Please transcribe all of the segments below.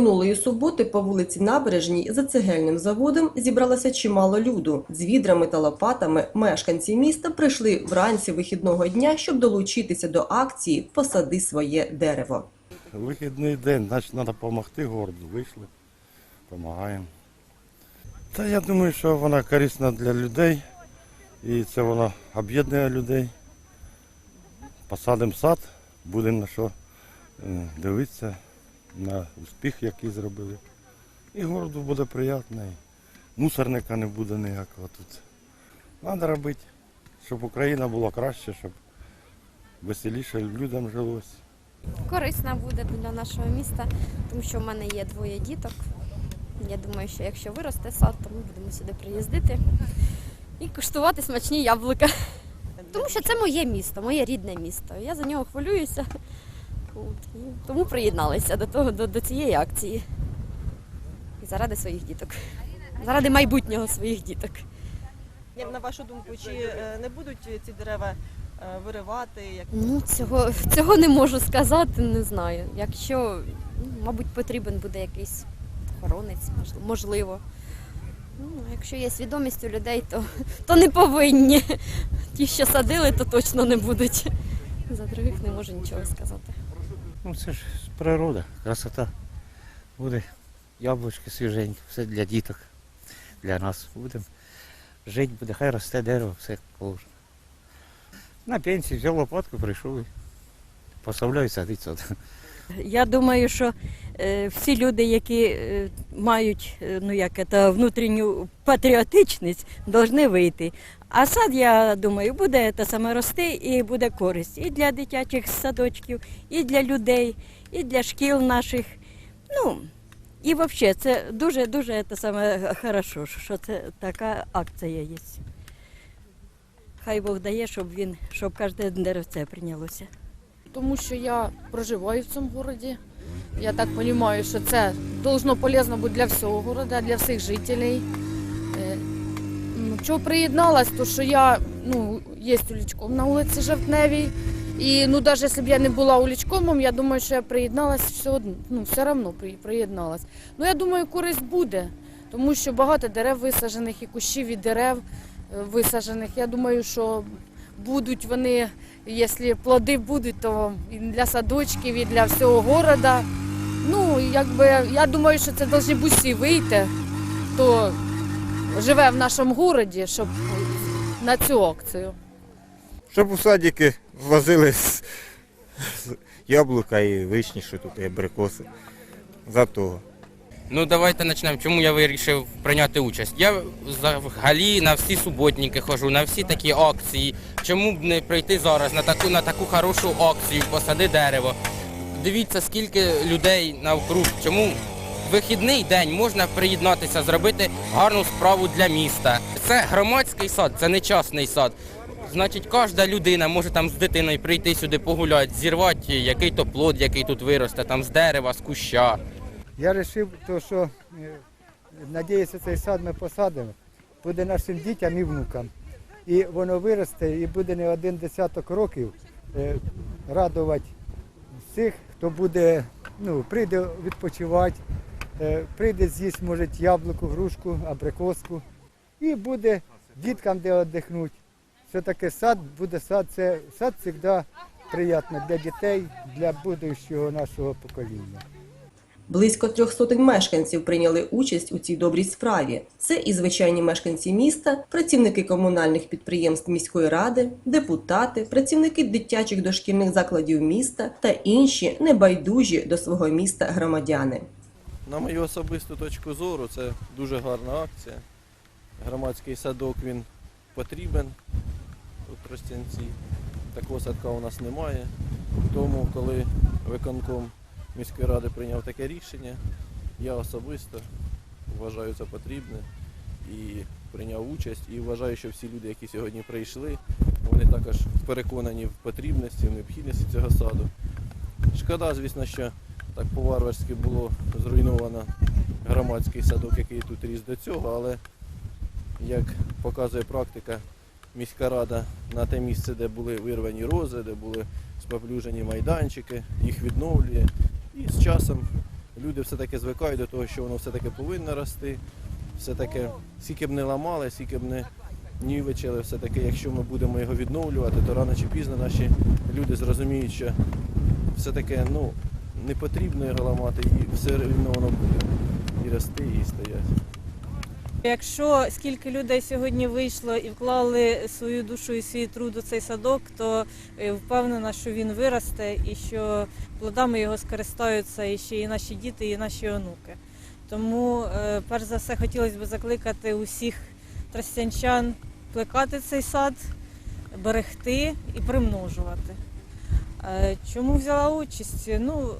Минулої суботи по вулиці Набережній за цегельним заводом зібралося чимало люду. З відрами та лопатами мешканці міста прийшли вранці вихідного дня, щоб долучитися до акції Посади своє дерево. Вихідний день, значить треба допомогти городу. Вийшли, допомагаємо. Та я думаю, що вона корисна для людей і це вона об'єднує людей. Посадимо сад, буде на що е, дивитися, на успіх, який зробили. І городу буде приємно, і мусорника не буде ніякого тут. Треба робити, щоб Україна була краще, щоб веселіше людям жилось. корисна буде для нашого міста, тому що в мене є двоє діток. Я думаю, що якщо виросте сад, то ми будемо сюди приїздити і куштувати смачні яблука. Тому що це моє місто, моє рідне місто. Я за нього хвилююся. І тому приєдналися до, того, до, до цієї акції. І заради своїх діток. Заради майбутнього своїх діток. Як на вашу думку, чи е, не будуть ці дерева е, виривати? Як Ну, цього, цього не можу сказати, не знаю. Якщо, ну, мабуть, потрібен буде якийсь охоронець, можливо. Ну, якщо є свідомість у людей, то, то не повинні. Ті, що садили, то точно не будуть. За других не можу нічого сказати. Ну це ж природа, красота. Буде яблучки свіженькі, все для діток, для нас. Будемо жити, буде, хай росте дерево, все як положено. На пенсію взяв лопатку, прийшов і поставляю садити сад. Я думаю, що е, всі люди, які е, мають е, ну, як це, внутрішню патріотичність, повинні вийти. А сад, я думаю, буде те саме рости і буде користь і для дитячих садочків, і для людей, і для шкіл наших. Ну, і взагалі, це дуже-дуже те саме хорошо, що це така акція є. Хай Бог дає, щоб він, щоб кожне деревце прийнялося. Тому що я проживаю в цьому городі. Я так розумію, що це должно полезно бути для всього города, для всіх жителів. Е, Чого приєдналась, то що я ну, є улічком на вулиці Жовтневій. І ну, навіть якщо б я не була улічкомом, я думаю, що я приєдналась все одно, ну, все одно при- приєдналась. Ну, я думаю, користь буде, тому що багато дерев висаджених і кущів і дерев е, висаджених. Я думаю, що будуть вони Якщо плоди будуть, то і для садочків, і для всього города. Ну, якби я думаю, що це повинні всі вийти, хто живе в нашому городі, щоб на цю акцію. Щоб у садики возили з яблука і вишні, що тут і абрикоси. За того. Ну давайте почнемо. Чому я вирішив прийняти участь? Я взагалі на всі суботники ходжу, на всі такі акції. Чому б не прийти зараз на таку на таку хорошу акцію, посади дерево? Дивіться, скільки людей навкруг. Чому вихідний день можна приєднатися, зробити гарну справу для міста. Це громадський сад, це не частний сад. Значить, кожна людина може там з дитиною прийти сюди погуляти, зірвати який то плод, який тут виросте, там з дерева, з куща. Я вирішив, що е, надіюся, цей сад ми посадимо, буде нашим дітям і внукам. І воно виросте і буде не один десяток років е, радувати всіх, хто буде, ну, прийде відпочивати, е, прийде з'їсть, може, яблуку, грушку, абрикоску. І буде діткам де віддихнути. Все таки сад буде сад, це сад завжди приємно для дітей, для будущого нашого покоління. Близько трьох сотень мешканців прийняли участь у цій добрій справі. Це і звичайні мешканці міста, працівники комунальних підприємств міської ради, депутати, працівники дитячих дошкільних закладів міста та інші небайдужі до свого міста громадяни. На мою особисту точку зору, це дуже гарна акція. Громадський садок він потрібен у Тростянці. Такого садка у нас немає. Тому, коли виконком міської ради прийняв таке рішення, я особисто вважаю це потрібне і прийняв участь. І вважаю, що всі люди, які сьогодні прийшли, вони також переконані в потрібності, в необхідності цього саду. Шкода, звісно, що так по-варварськи було зруйновано громадський садок, який тут ріс до цього, але як показує практика, міська рада на те місце, де були вирвані рози, де були споплюжені майданчики, їх відновлює. І з часом люди все-таки звикають до того, що воно все-таки повинно рости. Все-таки, скільки б не ламали, скільки б не нівечили, все-таки, якщо ми будемо його відновлювати, то рано чи пізно наші люди зрозуміють, що все-таки ну, не потрібно його ламати, і все рівно воно буде і рости, і стояти. Якщо скільки людей сьогодні вийшло і вклали свою душу і свій труд у цей садок, то е, впевнена, що він виросте і що плодами його скористаються і ще і наші діти, і наші онуки. Тому, е, перш за все, хотілося б закликати усіх тростянчан плекати цей сад, берегти і примножувати. Е, Чому взяла участь? Ну,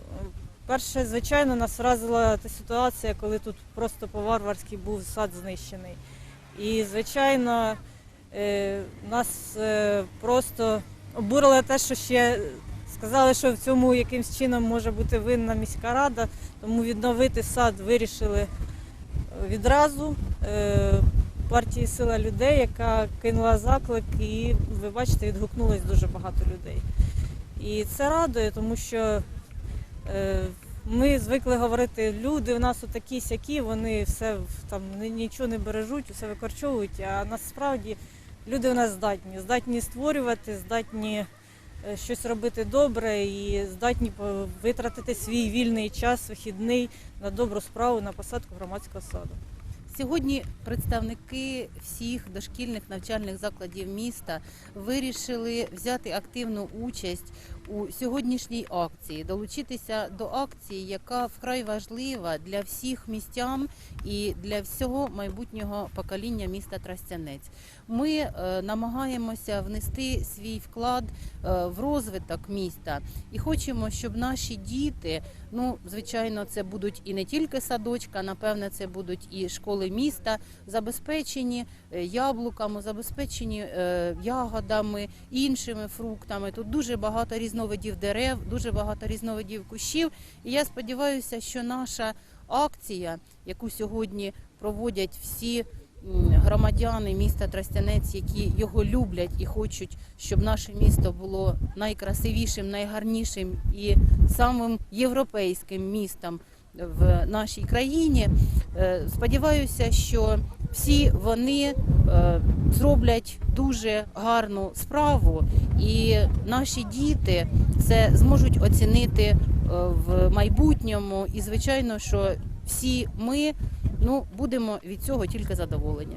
Перше, звичайно, нас вразила та ситуація, коли тут просто по-варварськи був сад знищений. І, звичайно, е, нас е, просто обурило те, що ще сказали, що в цьому якимсь чином може бути винна міська рада, тому відновити сад вирішили відразу. Е, Партії Сила людей, яка кинула заклик, і ви бачите, відгукнулось дуже багато людей. І це радує, тому що Ми звикли говорити, люди в нас отакі сякі, вони все там ні- нічого не бережуть, все викорчовують. А насправді люди в нас здатні, здатні створювати, здатні е, щось робити добре і здатні витратити свій вільний час, вихідний на добру справу на посадку громадського саду. Сьогодні представники всіх дошкільних навчальних закладів міста вирішили взяти активну участь у сьогоднішній акції, долучитися до акції, яка вкрай важлива для всіх містян і для всього майбутнього покоління міста Тростянець. Ми е, намагаємося внести свій вклад е, в розвиток міста і хочемо, щоб наші діти, ну звичайно, це будуть і не тільки садочка, напевне, це будуть і школи міста, забезпечені е, яблуками, забезпечені ягодами, іншими фруктами. Тут дуже багато різновидів дерев, дуже багато різновидів кущів. І я сподіваюся, що наша акція, яку сьогодні проводять всі громадяни міста Тростянець, які його люблять і хочуть, щоб наше місто було найкрасивішим, найгарнішим і самим європейським містом в нашій країні. Е, Сподіваюся, що всі вони е, зроблять дуже гарну справу, і наші діти це зможуть оцінити е, в майбутньому. І звичайно, що всі ми ну будемо від цього тільки задоволені.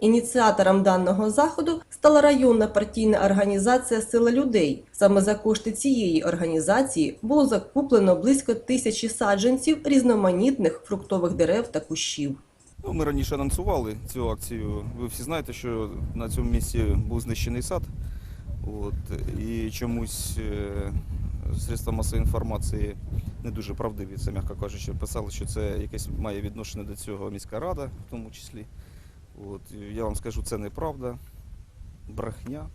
Ініціатором даного заходу стала районна партійна організація Сила людей. Саме за кошти цієї організації було закуплено близько тисячі саджанців різноманітних фруктових дерев та кущів. Ну, ми раніше анонсували цю акцію. Ви всі знаєте, що на цьому місці був знищений сад. От, і чомусь е, средства масової інформації не дуже правдиві, це м'яко кажучи, писали, що це якесь має відношення до цього міська рада, в тому числі. От, я вам скажу, це неправда, брехня,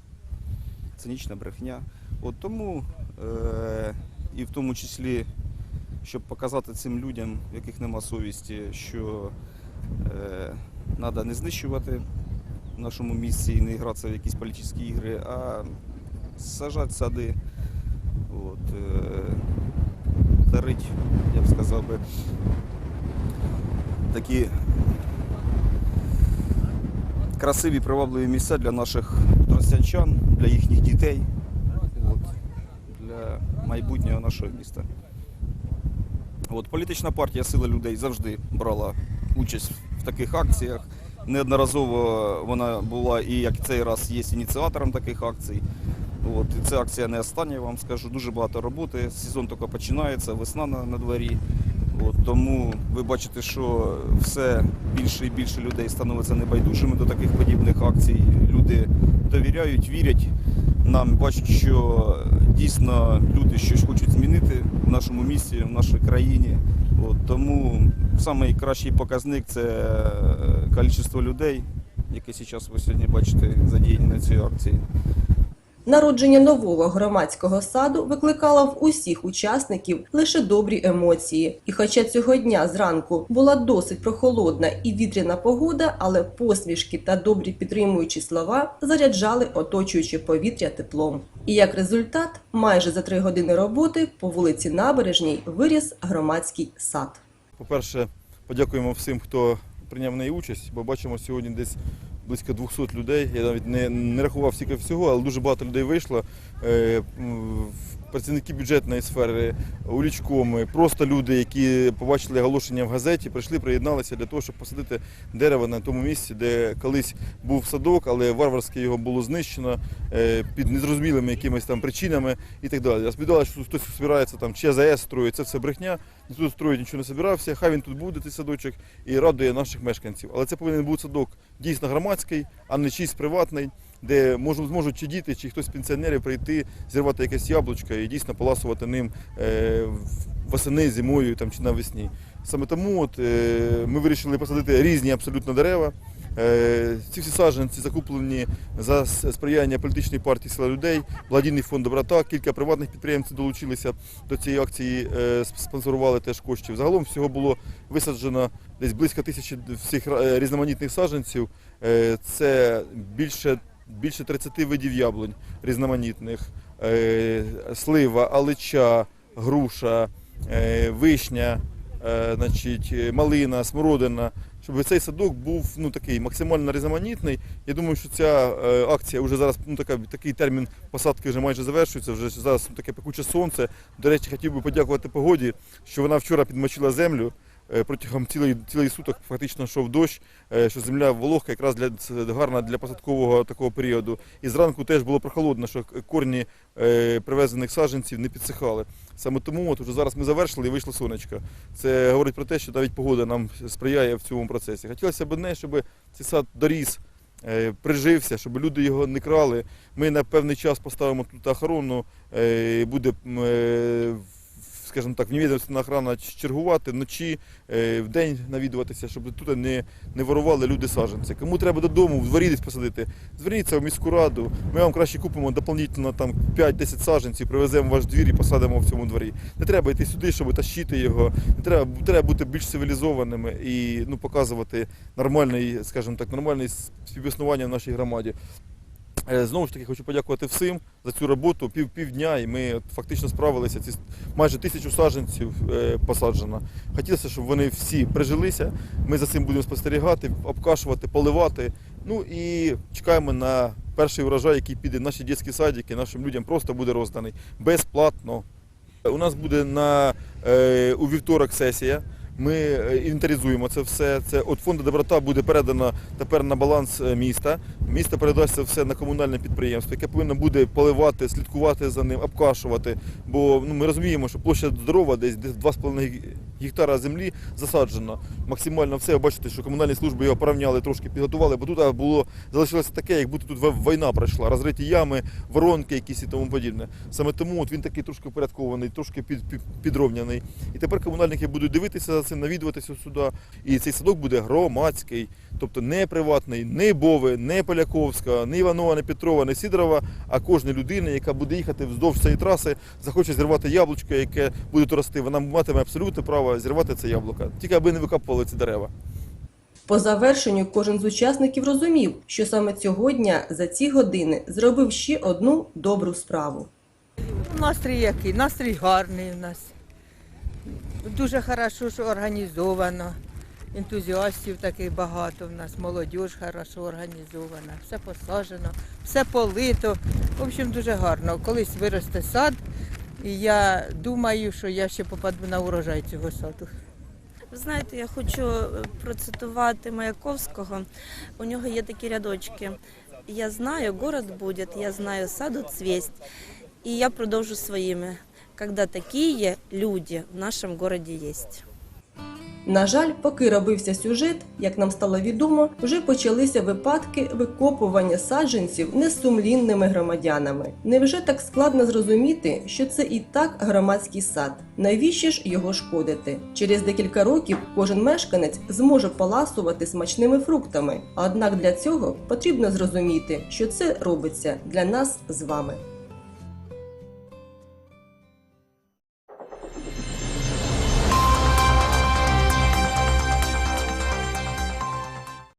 цинічна брехня. От тому е, і в тому числі, щоб показати цим людям, в яких нема совісті, що треба не знищувати в нашому місці і не гратися в якісь політичні ігри, а сажати сади, от, е, дарить, я б сказав би, такі красиві, привабливі місця для наших тростянчан, для їхніх дітей, от, для майбутнього нашого міста. От, політична партія Сила людей завжди брала участь в таких акціях. Неодноразово вона була і як цей раз є ініціатором таких акцій. От, і ця акція не остання, я вам скажу. Дуже багато роботи. Сезон тільки починається, весна на, на дворі. От, тому ви бачите, що все більше і більше людей становиться небайдужими до таких подібних акцій. Люди довіряють, вірять нам, бачать, що дійсно люди щось хочуть змінити в нашому місті, в нашій країні. От, тому найкращий показник це кількість людей, яке зараз ви сьогодні бачите задіяні на цій акції. Народження нового громадського саду викликало в усіх учасників лише добрі емоції. І хоча цього дня зранку була досить прохолодна і вітряна погода, але посмішки та добрі підтримуючі слова заряджали оточуюче повітря теплом. І як результат, майже за три години роботи по вулиці Набережній виріс громадський сад. По-перше, подякуємо всім, хто прийняв в неї участь, бо бачимо сьогодні десь близько 200 людей. Я навіть не, не рахував стільки всього, але дуже багато людей вийшло. Працівники бюджетної сфери, улічкоми, просто люди, які побачили оголошення в газеті, прийшли, приєдналися для того, щоб посадити дерево на тому місці, де колись був садок, але варварськи його було знищено е, під незрозумілими якимись там причинами і так далі. Розповідали, що хтось збирається там чи АЗС строїть, це все брехня. Тут строїть нічого не збирався. Хай він тут буде, цей садочок, і радує наших мешканців. Але це повинен бути садок дійсно громадський, а не чийсь приватний, де можуть, зможуть чи діти, чи хтось з пенсіонерів прийти, зірвати якесь яблучко і дійсно поласувати ним е, восени, зимою там, чи навесні. Саме тому от, е, ми вирішили посадити різні абсолютно дерева. Е, Ці всі саджанці закуплені за сприяння політичної партії Сила людей, благодійний фонд Доброта, кілька приватних підприємців долучилися до цієї акції, спонсорували теж коштів. Загалом всього було висаджено десь близько тисячі всіх різноманітних саджанців. Це більше, більше 30 видів яблунь різноманітних, Е, слива, алича, груша, е, вишня, е, значить, малина, смородина, щоб цей садок був ну, такий максимально різноманітний. Я думаю, що ця акція вже зараз ну, така, такий термін посадки вже майже завершується. Вже зараз ну, таке пекуче сонце. До речі, хотів би подякувати погоді, що вона вчора підмочила землю. Е, Протягом цілої, цілої суток фактично йшов дощ, е, що земля вологка якраз для гарна для посадкового такого періоду. І зранку теж було прохолодно, що корні е, привезених саджанців не підсихали. Саме тому от уже зараз ми завершили і вийшло сонечко. Це говорить про те, що навіть погода нам сприяє в цьому процесі. Хотілося б одне, щоб цей сад доріс, прижився, щоб люди його не крали. Ми на певний час поставимо тут охорону, буде. Скажімо так, невідомственна охрана чергувати вночі, е, вдень навідуватися, щоб тут не, не ворували люди саджанці. Кому треба додому, в дворі десь посадити, зверніться в міську раду. Ми вам краще купимо дополнительно там 5-10 саджанців, привеземо в ваш двір і посадимо в цьому дворі. Не треба йти сюди, щоб тащити його. Не треба, треба бути більш цивілізованими і ну, показувати нормальний, скажімо так, нормальне співіснування в нашій громаді. Е, Знову ж таки, хочу подякувати всім за цю роботу. Пів півдня, і ми фактично справилися. Ці майже тисячу саджанців е, посаджено. Хотілося, щоб вони всі прижилися. Ми за цим будемо спостерігати, обкашувати, поливати. Ну і чекаємо на перший урожай, який піде в наші дитячі садики, нашим людям просто буде розданий безплатно. У нас буде на, е, у вівторок сесія. Ми е, інвентаризуємо це все. Це от фонду доброта буде передано тепер на баланс е, міста. Місто передасть це все на комунальне підприємство, яке повинно буде поливати, слідкувати за ним, обкашувати. Бо ну, ми розуміємо, що площа здорова, десь десь 2,5 гектара землі засаджено. Максимально все. Бачите, що комунальні служби його порівняли, трошки підготували, бо тут було залишилося таке, як будто тут війна пройшла, розриті ями, воронки якісь і тому подібне. Саме тому от він такий трошки порядкований, трошки під, під, підровняний. І тепер комунальники будуть дивитися за цим, навідуватися сюди. І цей садок буде громадський, тобто не приватний, не Бови, не Поляковська, не Іванова, не Петрова, не Сідорова, а кожна людина, яка буде їхати вздовж цієї траси, захоче зірвати яблучко, яке буде рости, вона матиме абсолютне право зірвати це яблуко. Тільки аби не викапували ці дерева. По завершенню кожен з учасників розумів, що саме цього дня за ці години зробив ще одну добру справу. Настрій який? Настрій гарний у нас. Дуже хорошо, що організовано. Ентузіастів таких багато в нас, молодь хорошо організована, все посаджено, все полито. В общем, дуже гарно. Колись виросте сад, і я думаю, що я ще попаду на урожай цього саду. Ви знаєте, я хочу е, процитувати Маяковського. У нього є такі рядочки. Я знаю, город буде, я знаю, саду цвесть. І я продовжу своїми. Когда такие люди в нашем городе есть. На жаль, поки робився сюжет, як нам стало відомо, вже почалися випадки викопування саджанців несумлінними громадянами. Невже так складно зрозуміти, що це і так громадський сад? Навіщо ж його шкодити? Через декілька років кожен мешканець зможе поласувати смачними фруктами. Однак для цього потрібно зрозуміти, що це робиться для нас з вами.